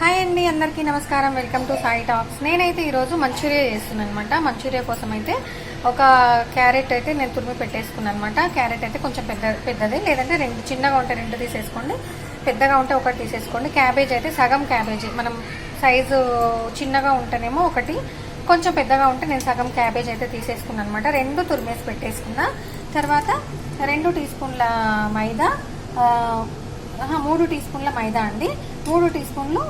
Hi అండి అందరికీ నమస్కారం. Welcome to Sai talks. నేనైతే ఈరోజు మంచూరియా చేస్తున్నాను అనమాట మంచూరియా కోసం అయితే ఒక క్యారెట్ అయితే నేను తురిమి పెట్టేసుకున్నాను అనమాట క్యారెట్ అయితే కొంచెం పెద్ద పెద్దది లేదంటే రెండు చిన్నగా ఉంటే రెండు తీసేసుకోండి. పెద్దగా ఉంటే ఒకటి తీసేసుకోండి. క్యాబేజ్ అయితే సగం క్యాబేజీ. మనం సైజు చిన్నగా ఉంటేనేమో ఒకటి కొంచెం పెద్దగా ఉంటే నేను సగం క్యాబేజ్ అయితే తీసేసుకున్నాను అనమాట రెండు తురిమేసి పెట్టేసుకున్నా. తర్వాత రెండు టీ స్పూన్ల మైదా మూడు టీ స్పూన్ల మైదా అండి. మూడు టీ స్పూన్లు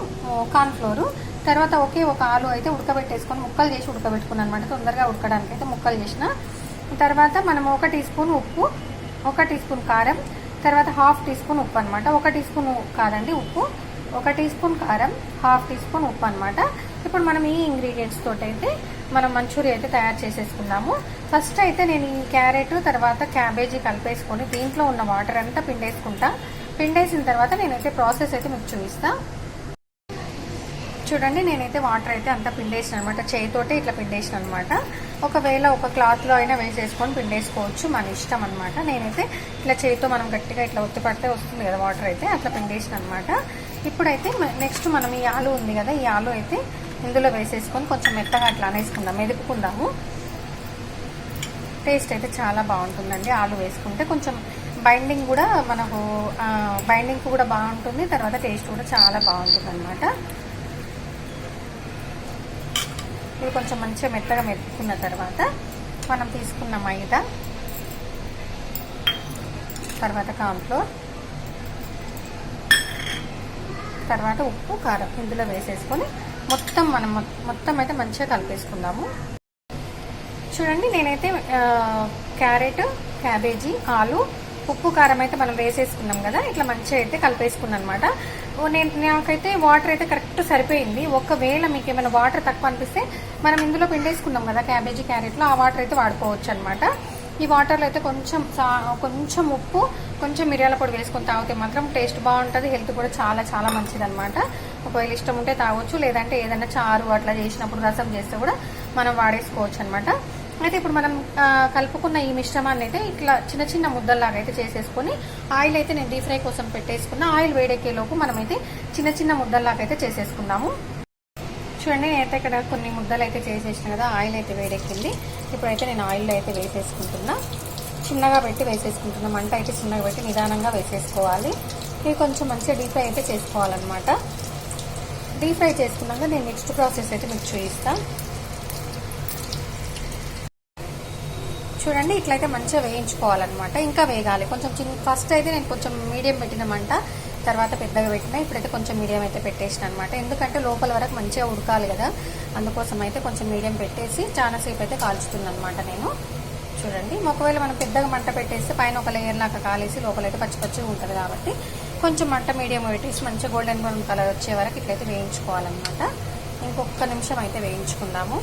కార్న్ఫ్లోరు. తర్వాత ఒకే ఒక ఆలు అయితే ఉడకబెట్టేసుకొని ముక్కలు చేసి ఉడకబెట్టుకున్నాను అనమాట తొందరగా ఉడకడానికి అయితే ముక్కలు చేసిన. తర్వాత మనం ఒక టీ స్పూన్ ఉప్పు ఒక టీ స్పూన్ కారం తర్వాత హాఫ్ టీ స్పూన్ ఉప్పు అనమాట ఒక టీ స్పూన్ కాదండి ఉప్పు. ఒక టీ స్పూన్ కారం హాఫ్ టీ స్పూన్ ఉప్పు అనమాట ఇప్పుడు మనం ఈ ఇంగ్రీడియంట్స్ తోటి అయితే మనం మంచూరియా అయితే తయారు చేసేసుకుందాము. ఫస్ట్ అయితే నేను ఈ క్యారెట్ తర్వాత క్యాబేజీ కలిపేసుకొని దీంట్లో ఉన్న వాటర్ అంతా పిండేసుకుంటా. పిండేసిన తర్వాత నేనైతే ప్రాసెస్ అయితే మీకు చూపిస్తా. చూడండి నేనైతే వాటర్ అయితే అంతా పిండేసిన అనమాట. చేయితోటే ఇట్లా పిండేసిన అనమాట. ఒకవేళ ఒక క్లాత్లో అయినా వేసేసుకొని పిండేసుకోవచ్చు మన ఇష్టం అనమాట. నేనైతే ఇట్లా చేయితో మనం గట్టిగా ఇట్లా ఒత్తి పడితే వస్తుంది కదా వాటర్ అయితే అట్లా పిండేసిన అనమాట. ఇప్పుడైతే నెక్స్ట్ మనం ఈ ఆలు ఉంది కదా ఈ ఆలు అయితే ఇందులో వేసేసుకొని కొంచెం మెత్తగా అట్లా అనేసుకుందాం మెదుపుకుందాము. టేస్ట్ అయితే చాలా బాగుంటుందండి ఆలు వేసుకుంటే. కొంచెం బైండింగ్ కూడా మనకు బైండింగ్ కూడా బాగుంటుంది. తర్వాత టేస్ట్ కూడా చాలా బాగుంటుంది అనమాట ఇది కొంచెం మంచిగా మెత్తగా మెత్తుకున్న తర్వాత మనం తీసుకున్న మైదా తర్వాత కార్న్ఫ్లోర్ తర్వాత ఉప్పు కారం ఇందులో వేసేసుకొని మొత్తం మనం మొత్తం అయితే మంచిగా కలిపేసుకుందాము. చూడండి నేనైతే క్యారెట్ క్యాబేజీ ఆలు ఉప్పు కారం అయితే మనం వేసేసుకున్నాం కదా ఇట్లా మంచిగా అయితే కలిపేసుకున్నాను అనమాట నేను నాకైతే వాటర్ అయితే కరెక్ట్ సరిపోయింది. ఒకవేళ మీకు ఏమైనా వాటర్ తక్కువ అనిపిస్తే మనం ఇందులో పిండేసుకున్నాం కదా క్యాబేజీ క్యారెట్లో ఆ వాటర్ అయితే వాడుకోవచ్చు అనమాట ఈ వాటర్లో అయితే కొంచెం సా- కొంచెం ఉప్పు కొంచెం మిరియాల పొడి వేసుకొని తాగితే మాత్రం టేస్ట్ బాగుంటుంది హెల్త్ కూడా చాలా చాలా మంచిది అనమాట ఒకవేళ ఇష్టం ఉంటే తాగొచ్చు లేదంటే ఏదైనా చారు అట్లా చేసినప్పుడు రసం చేస్తే కూడా మనం వాడేసుకోవచ్చు అనమాట అయితే ఇప్పుడు మనం కలుపుకున్న ఈ మిశ్రమాన్ని అయితే ఇట్లా చిన్న చిన్న ముద్దల్లాగా అయితే చేసేసుకొని ఆయిల్ అయితే నేను డీప్ ఫ్రై కోసం పెట్టేసుకున్న ఆయిల్ వేడెక్కేలోపు మనమైతే చిన్న చిన్న ముద్దల్లాగా అయితే చేసేసుకుందాము. చూడండి అయితే ఇక్కడ కొన్ని ముద్దలు అయితే చేసేసిన కదా ఆయిల్ అయితే వేడెక్కింది. ఇప్పుడైతే నేను ఆయిల్లో అయితే వేసేసుకుంటున్నా. చిన్నగా పెట్టి వేసేసుకుంటున్నా. మంట అయితే చిన్నగా పెట్టి నిదానంగా వేసేసుకోవాలి. ఇవి కొంచెం మంచిగా డీప్ ఫ్రై అయితే చేసుకోవాలన్నమాట. డీప్ ఫ్రై చేసుకున్నాక నేను నెక్స్ట్ ప్రాసెస్ అయితే మీకు చూపిస్తాను చూడండి ఇట్లయితే మంచిగా వేయించుకోవాలన్నమాట. ఇంకా వేగాలి. కొంచెం చిన్న ఫస్ట్ అయితే నేను కొంచెం మీడియం పెట్టిన మంట తర్వాత పెద్దగా పెట్టిన ఇప్పుడైతే కొంచెం మీడియం అయితే పెట్టేసిన అనమాట ఎందుకంటే లోపల వరకు మంచిగా ఉడకాలి కదా. అందుకోసం అయితే కొంచెం మీడియం పెట్టేసి చాలాసేపు అయితే కాల్చుతుందనమాట నేను. చూడండి. ఒకవేళ మనం పెద్దగా మంట పెట్టేస్తే పైన ఒక లేయర్ లాగా కాలేసి లోపలైతే పచ్చి పచ్చి ఉంటుంది కాబట్టి కొంచెం మంట మీడియం పెట్టేసి మంచిగా గోల్డెన్ బ్రౌన్ కలర్ వచ్చే వరకు ఇట్లయితే వేయించుకోవాలన్నమాట. ఇంకొక నిమిషం అయితే వేయించుకుందాము.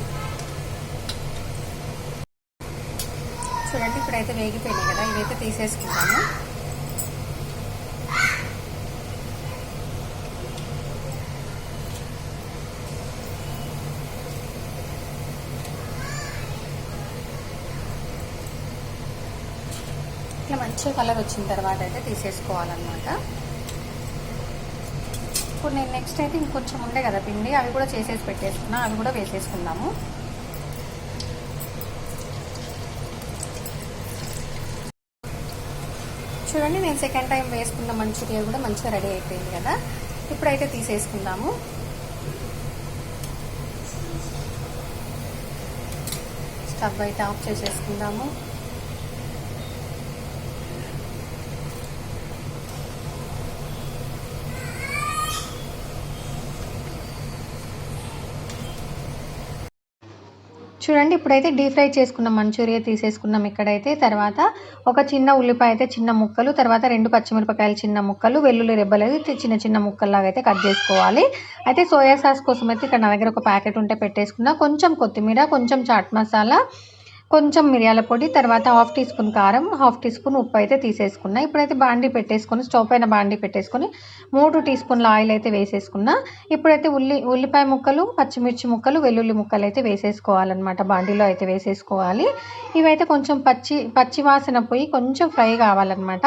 చూడండి ఇప్పుడైతే వేగిపోయినాయి కదా ఇవైతే తీసేసుకుంటాము ఇట్లా మంచిగా కలర్ వచ్చిన తర్వాత అయితే తీసేసుకోవాలన్నమాట. ఇప్పుడు నేను నెక్స్ట్ అయితే ఇంకొంచెం ఉండే కదా పిండి అవి కూడా చేసేసి పెట్టేసుకున్నా అవి కూడా వేసేసుకుందాము. చూడండి నేను సెకండ్ టైం వేసుకున్న మంచూరియా కూడా మంచిగా రెడీ అయిపోయింది కదా. ఇప్పుడైతే తీసేసుకుందాము. స్టవ్ అయితే ఆఫ్ చేసేసుకుందాము. చూడండి ఇప్పుడైతే డీప్ ఫ్రై చేసుకున్న మంచూరియా తీసేసుకున్నాం ఇక్కడైతే. తర్వాత ఒక చిన్న ఉల్లిపాయ అయితే చిన్న ముక్కలు తర్వాత రెండు పచ్చిమిరపకాయలు చిన్న ముక్కలు వెల్లుల్లి రెబ్బలు అయితే చిన్న చిన్న ముక్కల్లాగా అయితే కట్ చేసుకోవాలి. అయితే సోయా సాస్ కోసం అయితే ఇక్కడ నా దగ్గర ఒక ప్యాకెట్ ఉంటే పెట్టేసుకున్నా. కొంచెం కొత్తిమీర కొంచెం చాట్ మసాలా కొంచెం మిరియాల పొడి తర్వాత హాఫ్ టీ స్పూన్ కారం హాఫ్ టీ స్పూన్ ఉప్పు అయితే తీసేసుకున్నా. ఇప్పుడైతే బాండీ పెట్టేసుకొని స్టవ్ పైన బాండి పెట్టేసుకొని మూడు టీ స్పూన్ల ఆయిల్ అయితే వేసేసుకున్నా. ఇప్పుడైతే ఉల్లి ఉల్లిపాయ ముక్కలు పచ్చిమిర్చి ముక్కలు వెల్లుల్లి ముక్కలు అయితే వేసేసుకోవాలన్నమాట. బాండీలో అయితే వేసేసుకోవాలి. ఇవైతే కొంచెం పచ్చి పచ్చి వాసన పోయి కొంచెం ఫ్రై కావాలన్నమాట.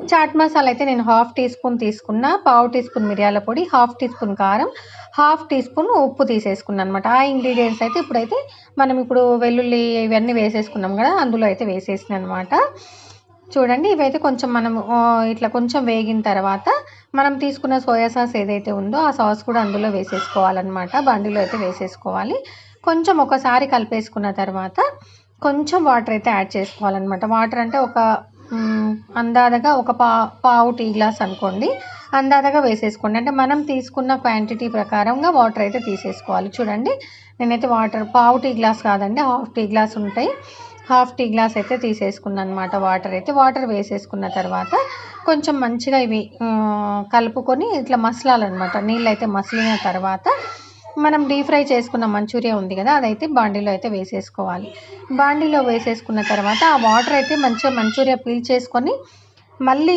చాట్ మసాలా అయితే నేను హాఫ్ టీ స్పూన్ తీసుకున్న పావు టీ స్పూన్ మిరియాల పొడి హాఫ్ టీ స్పూన్ కారం హాఫ్ టీ స్పూన్ ఉప్పు తీసేసుకున్నాను అనమాట ఆ ఇంగ్రీడియంట్స్ అయితే ఇప్పుడైతే మనం ఇప్పుడు వెల్లుల్లి ఇవన్నీ వేసేసుకున్నాం కదా అందులో అయితే వేసేసిన అనమాట చూడండి ఇవైతే కొంచెం మనం ఇట్లా కొంచెం వేగిన తర్వాత మనం తీసుకున్న సోయా సాస్ ఏదైతే ఉందో ఆ సాస్ కూడా అందులో వేసేసుకోవాలన్నమాట. బండిలో అయితే వేసేసుకోవాలి. కొంచెం ఒకసారి కలిపేసుకున్న తర్వాత కొంచెం వాటర్ అయితే యాడ్ చేసుకోవాలన్నమాట. వాటర్ అంటే ఒక అందాదగా ఒక పా పావు టీ గ్లాస్ అనుకోండి. అందాదగా వేసేసుకోండి. అంటే మనం తీసుకున్న క్వాంటిటీ ప్రకారంగా వాటర్ అయితే తీసేసుకోవాలి. చూడండి. నేనైతే వాటర్ పావు టీ గ్లాస్ కాదండి హాఫ్ టీ గ్లాస్ ఉంటాయి. హాఫ్ టీ గ్లాస్ అయితే తీసేసుకున్నాను అనమాట వాటర్ అయితే. వాటర్ వేసేసుకున్న తర్వాత కొంచెం మంచిగా ఇవి కలుపుకొని ఇట్లా మసలాలన్నమాట నీళ్ళు అయితే మసిలిన తర్వాత మనం డీప్ ఫ్రై చేసుకున్న మంచూరియా ఉంది కదా అదైతే బాండీలో అయితే వేసేసుకోవాలి. బాండీలో వేసేసుకున్న తర్వాత ఆ వాటర్ అయితే మంచిగా మంచూరియా పీల్ చేసుకొని మళ్ళీ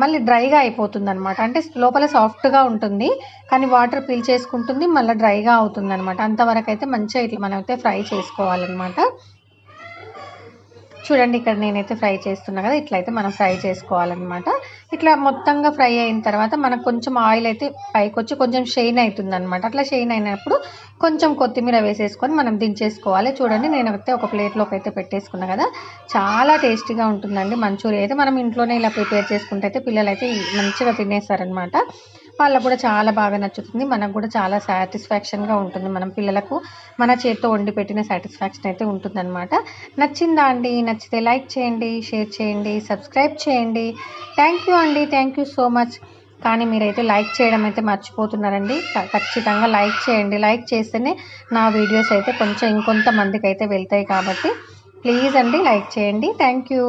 మళ్ళీ డ్రైగా అయిపోతుంది అనమాట అంటే లోపల సాఫ్ట్గా ఉంటుంది కానీ వాటర్ పీల్ చేసుకుంటుంది మళ్ళీ డ్రైగా అవుతుంది అనమాట అంతవరకు అయితే మంచిగా ఇట్లా మనం అయితే ఫ్రై చేసుకోవాలన్నమాట. చూడండి ఇక్కడ నేనైతే ఫ్రై చేస్తున్నా కదా ఇట్లయితే మనం ఫ్రై చేసుకోవాలన్నమాట. ఇట్లా మొత్తంగా ఫ్రై అయిన తర్వాత మనకు కొంచెం ఆయిల్ అయితే పైకి వచ్చి కొంచెం షైన్ అవుతుంది అట్లా షైన్ అయినప్పుడు కొంచెం కొత్తిమీర వేసేసుకొని మనం దించేసుకోవాలి. చూడండి నేను అయితే ఒక ప్లేట్లోకి అయితే పెట్టేసుకున్నా కదా చాలా టేస్టీగా ఉంటుందండి మంచూరియా. అయితే మనం ఇంట్లోనే ఇలా ప్రిపేర్ చేసుకుంటే అయితే పిల్లలు అయితే మంచిగా తినేస్తారనమాట వాళ్ళకు కూడా చాలా బాగా నచ్చుతుంది. మనకు కూడా చాలా సాటిస్ఫాక్షన్గా ఉంటుంది. మనం పిల్లలకు మన చేతితో వండి పెట్టిన సాటిస్ఫాక్షన్ అయితే ఉంటుందన్నమాట. నచ్చిందా అండి? నచ్చితే లైక్ చేయండి షేర్ చేయండి సబ్స్క్రైబ్ చేయండి. థ్యాంక్ యూ అండి. థ్యాంక్ యూ సో మచ్ కానీ మీరైతే లైక్ చేయడం అయితే మర్చిపోతున్నారండి. ఖచ్చితంగా లైక్ చేయండి. లైక్ చేస్తేనే నా వీడియోస్ అయితే కొంచెం ఇంకొంతమందికి అయితే వెళ్తాయి కాబట్టి ప్లీజ్ అండి లైక్ చేయండి. Thank you